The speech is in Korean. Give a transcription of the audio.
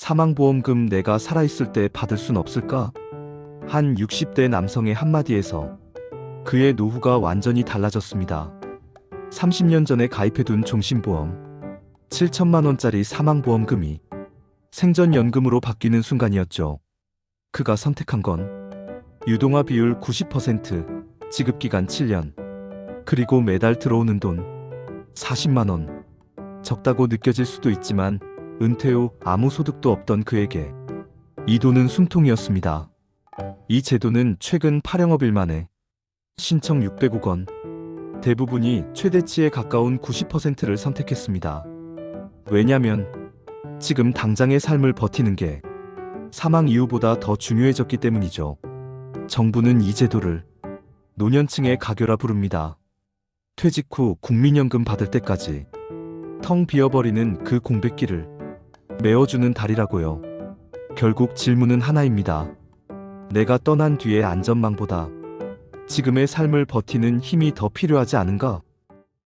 사망보험금 내가 살아있을 때 받을 순 없을까? 한 60대 남성의 한마디에서 그의 노후가 완전히 달라졌습니다. 30년 전에 가입해둔 종신보험 7천만 원짜리 사망보험금이 생전연금으로 바뀌는 순간이었죠. 그가 선택한 건 유동화 비율 90%, 지급기간 7년, 그리고 매달 들어오는 돈 40만 원. 적다고 느껴질 수도 있지만 은퇴 후 아무 소득도 없던 그에게 이 돈은 숨통이었습니다. 이 제도는 최근 8영업일 만에 신청 600억 원, 대부분이 최대치에 가까운 90%를 선택했습니다. 왜냐면 지금 당장의 삶을 버티는 게 사망 이후보다 더 중요해졌기 때문이죠. 정부는 이 제도를 노년층의 가교라 부릅니다. 퇴직 후 국민연금 받을 때까지 텅 비어버리는 그 공백기를 메워주는 달이라고요. 결국 질문은 하나입니다. 내가 떠난 뒤의 안전망보다 지금의 삶을 버티는 힘이 더 필요하지 않은가?